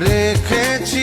রেখেছি